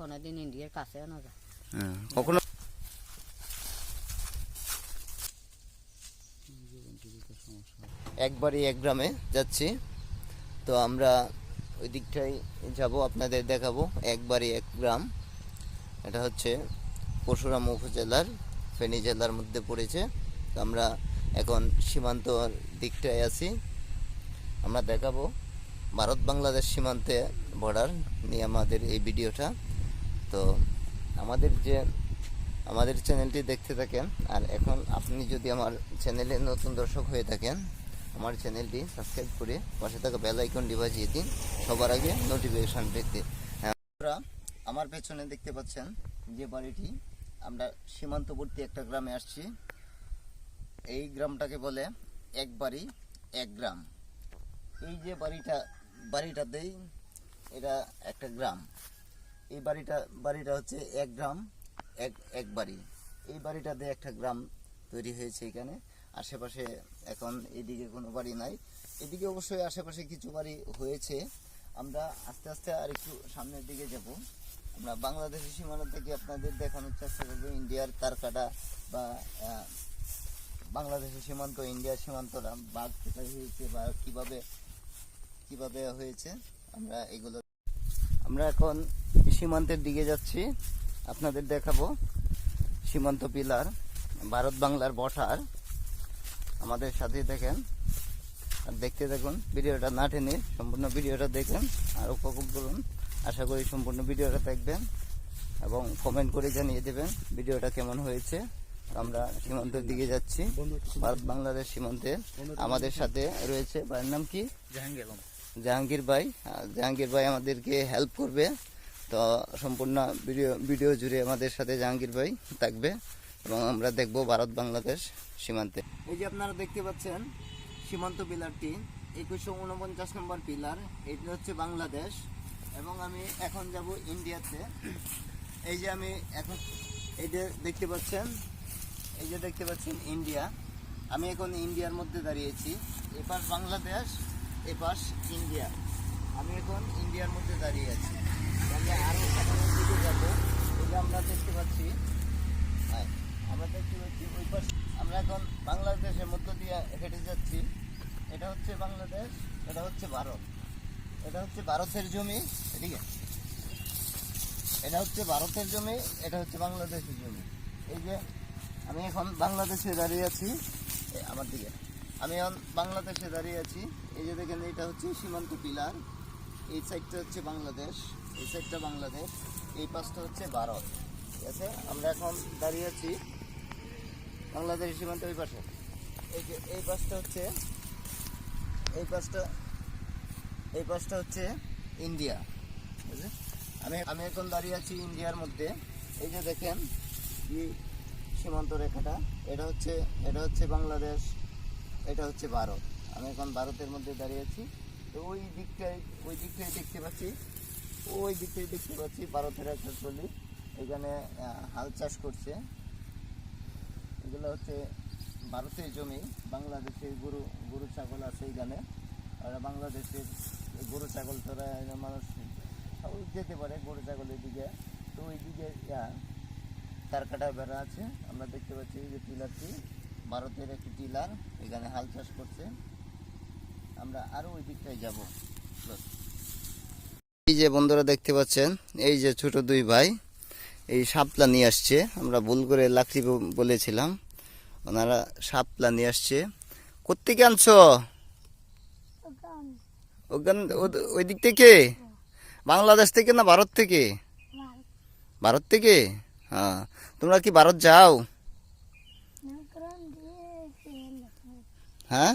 কোনো দিন ইন্ডিয়ার কাছে একবারই এক গ্রামে যাচ্ছি। তো আমরা ওই দিকটাই যাব, আপনাদের দেখাবো। একবারই এক গ্রাম। এটা হচ্ছে পরশুরাম উপজেলার, ফেনী জেলার মধ্যে পড়েছে। তো আমরা এখন সীমান্তর দিকটায় আছি। আমরা দেখাবো। ভারত বাংলাদেশ সীমান্তে বর্ডার নিয়ে আমাদের এই ভিডিওটা। তো আমাদের যে, আমাদের চ্যানেলটি দেখতে থাকেন, আর এখন আপনি যদি আমার চ্যানেলে নতুন দর্শক হয়ে থাকেন, আমার চ্যানেলটি সাবস্ক্রাইব করে পাশে থাকা বেল আইকনটি বাজিয়ে দিন, সবার আগে নোটিফিকেশন পেতে হ্যাঁ আমার পেছনে দেখতে পাচ্ছেন যে বাড়িটি, আমরা সীমান্তবর্তী একটা গ্রামে আসছি। এই গ্রামটাকে বলে এক বাড়ি, এক গ্রাম। এই যে বাড়িটা বাড়িটাতেই এটা একটা গ্রাম। এই বাড়িটা বাড়িটা হচ্ছে এক গ্রাম, এক এক বাড়ি। এই বাড়িটাতে একটা গ্রাম তৈরি হয়েছে এখানে। আশেপাশে এখন এদিকে কোনো বাড়ি নাই। এদিকে অবশ্যই আশেপাশে কিছু বাড়ি হয়েছে। আমরা আস্তে আস্তে আর একটু সামনের দিকে যাব। আমরা বাংলাদেশের সীমানা থেকে আপনাদের দেখানোর চেষ্টা করব, ইন্ডিয়ার তারকাটা বা বাংলাদেশের সীমান্ত, ইন্ডিয়ার সীমান্তরা বাঘ কোথায় হয়েছে বা কীভাবে কীভাবে হয়েছে, আমরা এগুলো আমরা এখন সীমান্তের দিকে যাচ্ছি। আপনাদের দেখাবো। সীমান্ত পিলার, ভারত বাংলার বর্ডার। আমাদের সাথে দেখেন। আর দেখতে দেখুন ভিডিওটা না টেনে সম্পূর্ণ ভিডিওটা দেখেন আর উপভোগ করুন। আশা করি সম্পূর্ণ ভিডিওটা দেখবেন এবং কমেন্ট করে জানিয়ে দেবেন ভিডিওটা কেমন হয়েছে। আমরা সীমান্তের দিকে যাচ্ছি। ভারত বাংলাদেশ সীমান্তে আমাদের সাথে রয়েছে। ভাইয়ের নাম কি? জাহাঙ্গীর জাহাঙ্গীর ভাই জাহাঙ্গীর ভাই আমাদেরকে হেল্প করবে। তো সম্পূর্ণ ভিডিও ভিডিও জুড়ে আমাদের সাথে জাহাঙ্গীর ভাই থাকবে এবং আমরা দেখব ভারত বাংলাদেশ সীমান্তে। এই যে আপনারা দেখতে পাচ্ছেন, সীমান্ত পিলারটি, একুশশো উনপঞ্চাশ নম্বর পিলার, এটি হচ্ছে বাংলাদেশ। এবং আমি এখন যাব ইন্ডিয়াতে। এই যে আমি এখন, এই যে দেখতে পাচ্ছেন, এই যে দেখতে পাচ্ছেন ইন্ডিয়া। আমি এখন ইন্ডিয়ার মধ্যে দাঁড়িয়েছি। এপাশ বাংলাদেশ এপাশ ইন্ডিয়া। আমি এখন ইন্ডিয়ার মধ্যে দাঁড়িয়ে আছি। আমরা আরও সামনের দিকে যাব। এটা আমরা দেখতে পাচ্ছি হ্যাঁ, আমরা দেখতে পাচ্ছি ওই পাশ। আমরা এখন বাংলাদেশের মধ্য দিয়ে হেঁটে যাচ্ছি। এটা হচ্ছে বাংলাদেশ এটা হচ্ছে ভারত। এটা হচ্ছে ভারতের জমি এদিকে। এটা হচ্ছে ভারতের জমি এটা হচ্ছে বাংলাদেশের জমি। এই যে আমি এখন বাংলাদেশে দাঁড়িয়ে আছি আমার দিকে। আমি বাংলাদেশে দাঁড়িয়ে আছি। এই যে দেখেন, এটা হচ্ছে সীমান্ত পিলার। এই সাইডটা হচ্ছে বাংলাদেশ। এই সাইডটা বাংলাদেশ। এই পাশটা হচ্ছে ভারত। ঠিক আছে? আমরা এখন দাঁড়িয়ে আছি বাংলাদেশের সীমান্ত ওই পাশে। এই যে, এই পাশটা হচ্ছে, এই পাশটা এই পাশটা হচ্ছে ইন্ডিয়া। বুঝলে আমি আমি এখন দাঁড়িয়ে আছি ইন্ডিয়ার মধ্যে। এই যে দেখেন সীমান্ত রেখাটা, এটা হচ্ছে এটা হচ্ছে বাংলাদেশ। এটা হচ্ছে ভারত। আমি এখন ভারতের মধ্যে দাঁড়িয়ে আছি। তো ওই দিকটায় ওই দিকটায় দেখতে পাচ্ছি, ওই দিকটায় দেখতে পাচ্ছি ভারতের একটা ট্রলি এখানে হাল চাষ করছে। এগুলো হচ্ছে ভারতের জমি। বাংলাদেশের গরু গরু ছাগল আছে এখানে। আর বাংলাদেশের গরু ছাগল এখানে মানুষ যেতে পারে গরু ছাগলের দিকে। তো ওই দিকে তার কাটা বেড়া আছে। আমরা দেখতে পাচ্ছি যে টিলারটি ভারতের একটি টিলার এখানে হাল চাষ করছে। আমরা আরও ওই দিকটায় যাব। এই যে বন্ধুরা দেখতে পাচ্ছেন এই যে ছোট দুই ভাই এই সাপলা নিয়ে আসছে। আমরা ভুল করে লাকড়ি বলেছিলাম ওনারা সাপলা নিয়ে আসছে। কোথেকে আনছো? ওখান ওই দিক থেকে? বাংলাদেশ থেকে না ভারত থেকে? ভারত থেকে? হ্যাঁ। তোমরা কি ভারত যাও? হ্যাঁ?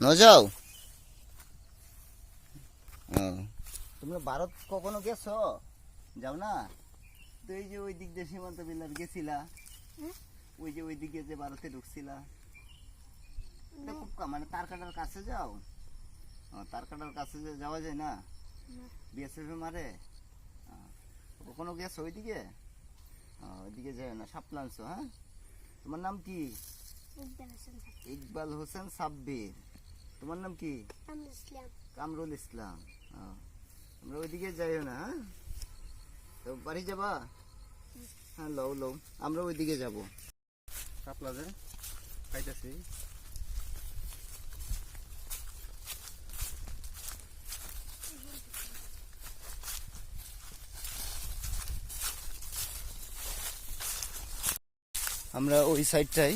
ন যাও তোমরা ভারত কখনো গেছো? যাও না? তো এই যে ওই দিক দিয়ে সীমান্ত বিলার গেছিলা। ওই যে ওই দিকে যে ভারতে ঢুকছিলা। খুব মানে তার কাটার কাছে যাও? ও, তার কাটার কাছে যে যাওয়া যায় না? বিএসএফ মারে? কখনো গেছো ওইদিকে? ওইদিকে যায় না সাপলানছো হ্যাঁ? তোমার নাম কি? ইকবাল হোসেন সাব্বির। তোমার নাম কি? কামরুল ইসলাম। ও, আমরা ওইদিকে যাইও না হ্যাঁ? তো বাড়ি যাবা? হ্যাঁ লও লও। আমরা ওইদিকে যাব। কাপলা যে খাইতেছি। আমরা ওই সাইডটাই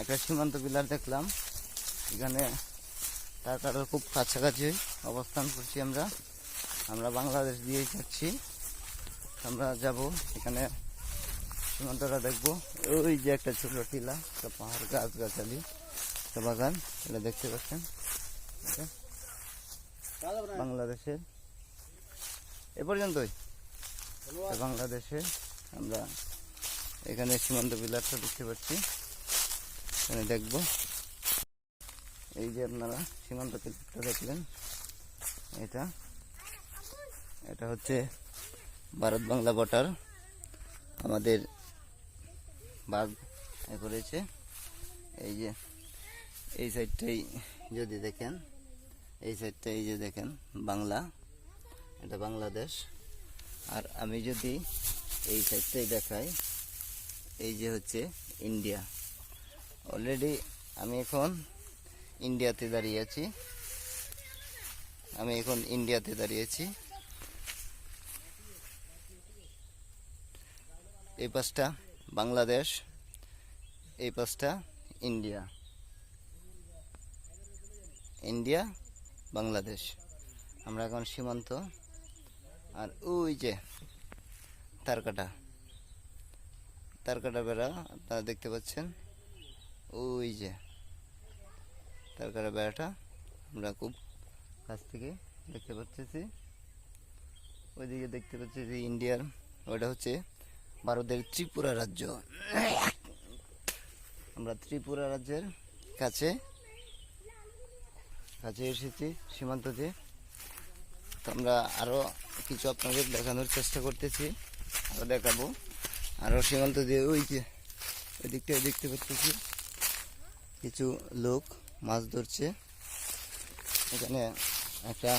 একটা সীমান্ত পিলার দেখলাম। এখানে টাকাটার খুব কাছাকাছি অবস্থান করছি আমরা। আমরা বাংলাদেশ দিয়েই যাচ্ছি। আমরা যাব এখানে সীমান্তটা দেখব। ওই যে একটা ছোট টিলা একটা পাহাড় গাছ গাছালি একটা বাগান এটা দেখতে পাচ্ছেন? বাংলাদেশের। এ পর্যন্তই। বাংলাদেশে আমরা এখানে সীমান্ত বিলারটা দেখতে পাচ্ছি। এখানে দেখব। এই যে আপনারা সীমান্ত পিলারটা দেখলেন, এটা। এটা হচ্ছে ভারত বাংলা বর্ডার আমাদের বাঘ করেছে। এই যে, এই সাইডটাই যদি দেখেন, এই সাইডটা এই যে দেখেন, বাংলা, এটা বাংলাদেশ। আর আমি যদি এই সাইডটাই দেখাই, এই যে হচ্ছে ইন্ডিয়া। অলরেডি আমি এখন ইন্ডিয়াতে দাঁড়িয়ে আছি। আমি এখন ইন্ডিয়াতে দাঁড়িয়েছি এই পাশটা বাংলাদেশ, এই পাশটা ইন্ডিয়া ইন্ডিয়া বাংলাদেশ। আমরা এখন সীমান্ত। আর ওই যে তারকাটা। তারকাটা বেড়া, আপনারা দেখতে পাচ্ছেন। ওই যে তারকাটা বেড়াটা আমরা খুব কাছ থেকে দেখতে পাচ্ছি। ওইদিকে দেখতে পাচ্ছি ইন্ডিয়ার ওটা হচ্ছে ভারতের ত্রিপুরা রাজ্য। আমরা ত্রিপুরা রাজ্যের কাছে কাছে এসেছি, সীমান্ত দিয়ে। তো আমরা আরও কিছু আপনাদের দেখানোর চেষ্টা করতেছি আরও দেখাবো। আরও সীমান্ত দিয়ে ওই যে ওই দিকটায় দেখতে পাচ্ছি। কিছু লোক মাছ ধরছে। এখানে একটা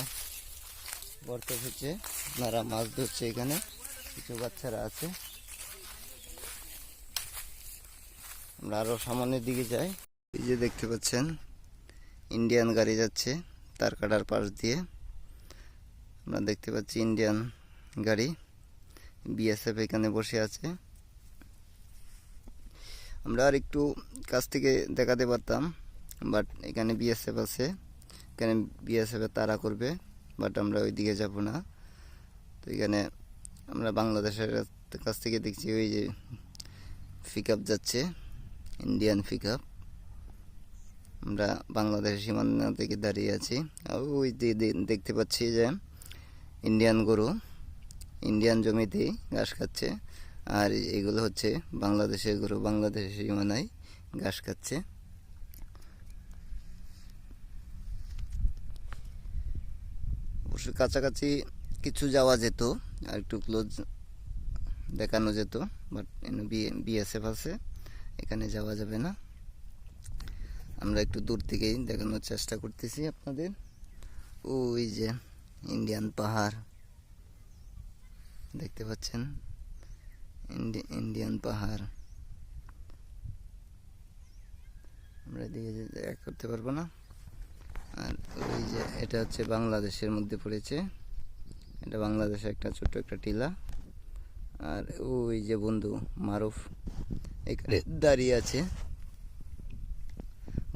গর্ত হচ্ছে, আপনারা মাছ ধরছে এখানে। কিছু বাচ্চারা আছে। আমরা আরও সামনের দিকে যাই। এই যে দেখতে পাচ্ছেন, ইন্ডিয়ান গাড়ি যাচ্ছে তার কাটার পাশ দিয়ে। আমরা দেখতে পাচ্ছি ইন্ডিয়ান গাড়ি, বিএসএফ এখানে বসে আছে। আমরা আর একটু কাছ থেকে দেখাতে পারতাম বাট এখানে বিএসএফ আছে। এখানে বিএসএফ তারা করবে বাট আমরা ওই দিকে যাব না। তো এখানে আমরা বাংলাদেশের কাছ থেকে দেখছি ওই যে পিক যাচ্ছে ইন্ডিয়ান পিক আমরা বাংলাদেশ সীমান্ত থেকে দাঁড়িয়ে আছি। ওই দেখতে পাচ্ছি যে ইন্ডিয়ান গরু ইন্ডিয়ান জমিতেই ঘাস খাচ্ছে। আর এগুলো হচ্ছে বাংলাদেশের গরু বাংলাদেশের সীমানায় ঘাস খাচ্ছে। অবশ্য কাছাকাছি কিছু যাওয়া যেত আর একটু ক্লোজ দেখানো যেত বাট বিএসএফ আছে, এখানে যাওয়া যাবে না। আমরা একটু দূর থেকেই দেখানোর চেষ্টা করতেছি আপনাদের। ওই যে ইন্ডিয়ান পাহাড়, দেখতে পাচ্ছেন? ইন্ডিয়ান পাহাড়। আমরা এদিকে দেখা করতে পারব না। আর ওই যে এটা হচ্ছে বাংলাদেশের মধ্যে পড়েছে। এটা বাংলাদেশের একটা ছোট্ট একটা টিলা। আর ওই যে বন্ধু, মারুফ, এখানে দাঁড়িয়ে আছে।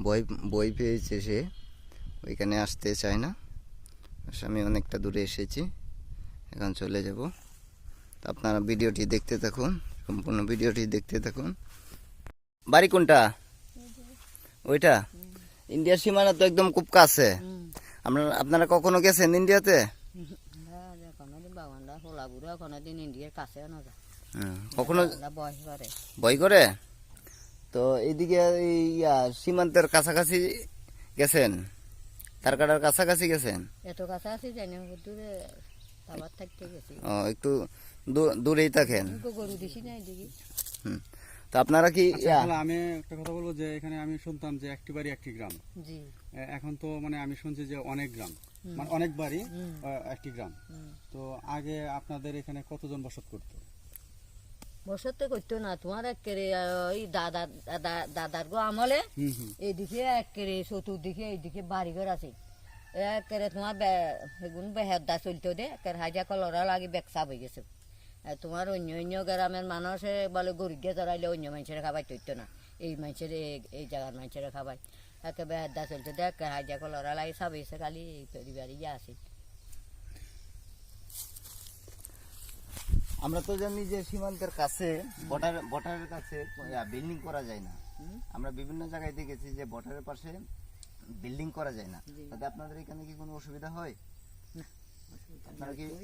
বই বই পেয়েছে সে। ওইখানে আসতে চায় না। অবশ্য আমি অনেকটা দূরে এসেছি। এখন চলে যাব। আপনারা ভিডিওটি দেখতে থাকুন সম্পূর্ণ ভিডিওটি দেখতে থাকুন। বাড়ি কোনটা? ওইটা? ইন্ডিয়ার সীমানা তো একদম খুব কাছে। আপনারা আপনারা কখনো গেছেন ইন্ডিয়াতে? আমরা কোনোদিন বাগানটা হোলা বুড়ো কোনোদিন ইন্ডিয়ার কাছে না যা হুম, কখনো ভয় করে? তো এইদিকে এই ইয়া সীমান্তের কাছাকাছি গেছেন? তারকাটার কাছাকাছি গেছেন? এত কাছে আছি জানি দূরে আবার থাকতে গেছি। ও একটু দূরেই থাকেন। তো আপনারা কি আচ্ছা, আমি একটা কথা বলব যে এখানে আমি শুনতাম যে একটি বাড়ি একটি গ্রাম। এখন তো মানে আমি শুনছি যে অনেক গ্রাম। মানে অনেক বাড়ি একটি গ্রাম। তো আগে আপনাদের এখানে কতজন বসত করতো? বসতে করতো না তোমার একেবারে ওই দাদা দাদা দাদার গো আমলে। এইদিকে একেবারে চতুর্দিকে এইদিকে বাড়িঘর আছে। একেবারে তোমার বে- সেগুন বেহেদা চলতো দে একেবারে হাজা কলরা লাগি বেকসা হয়ে গেছে। তোমার অন্য অন্য গ্রামের মানুষে বলে গরিবে জড়াইলে অন্য মানুষের খাবার তৈতো না। এই মানুষের এই- জায়গার মানুষের খাবার। একে বেহেদা চলতো দে একে হাজা কলরা লাগি সব এসে খালি এই পরিবার ইয়ে আছে আমরা তো জানি যে সীমান্তের কাছে বর্ডার বর্ডারের কাছে বিল্ডিং করা যায় না। আমরা বিভিন্ন জায়গায় দেখেছি যে বর্ডারের পাশে বিল্ডিং করা যায় না। তাতে আপনাদের এখানে কি কোনো অসুবিধা হয়? আমরা করে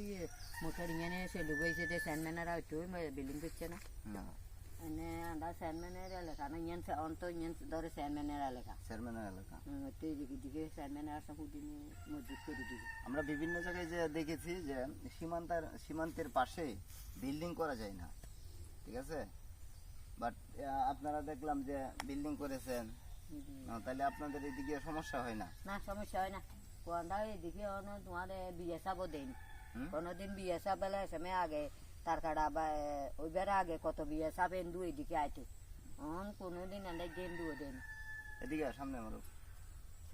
বিভিন্ন জায়গায় যে দেখেছি যে সীমান্তের সীমান্তের পাশে বিল্ডিং করা যায় না ঠিক আছে? বাট আপনারা দেখলাম যে বিল্ডিং করেছেন। তাহলে আপনাদের এদিকে সমস্যা হয় না? না সমস্যা হয় না। কোনটা এদিকে অন্য তোমার বিয়ে দেয়নি হুম? কোনোদিন বিয়ে সাব বেলা সময় আগে তার কাটা বা ওইবার আগে কত বিয়ে সাব এন্দু এদিকে আইতো। অন কোনোদিন এনে গেন্দুও দেয়নি এদিকে আয়, সামনে আমারও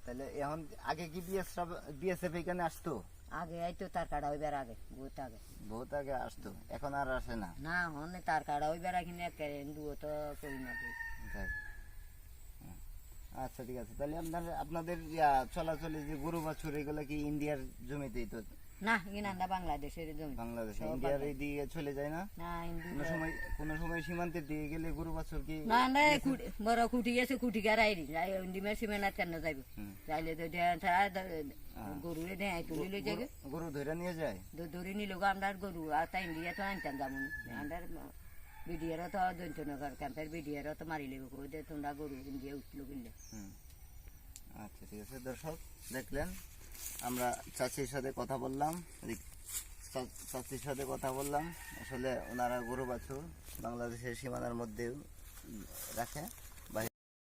তাহলে এখন আগে কি বিএসএফ বিএসএফ এখানে আসতো? আগে আইতো তার কাটা ওইবার আগে বহুত আগে। বহুত আগে আসতো এখন আর আসে না। না হনে তার কাটা ওইবার কিনে এন্দুও তো করি না। আচ্ছা ঠিক আছে। তাহলে আপনার আপনাদের চলাচলে যে গরু বাছুর এগুলো কি ইন্ডিয়ার জমিতেই তো? না বাংলাদেশের জমি। বাংলাদেশে। ইন্ডিয়ার এই দিকে চলে যায় না? না কোনো সময় কোনো সময় সীমান্তের দিকে গেলে গরু বাছুর কি না না বড় গার আইরি যাই কেন যাইব? যাইলে তো দেয় তুলি লই যাবে গরু- গরু ধরে নিয়ে যায়? ধরে নিল আমরা গরু আর তাই ইন্ডিয়া তো আনতাম যাব আমরা বিডিয়ারও তো দৈন্তনগর ক্যাম্পের বিডিআর তো মারি লেব ওদের তোমরা গরু দিয়ে উঠল কিনলে। আচ্ছা ঠিক আছে দর্শক দেখলেন আমরা চাচির সাথে কথা বললাম চাষির সাথে কথা বললাম আসলে ওনারা গরু বাছুর বাংলাদেশের সীমানার মধ্যেও রাখে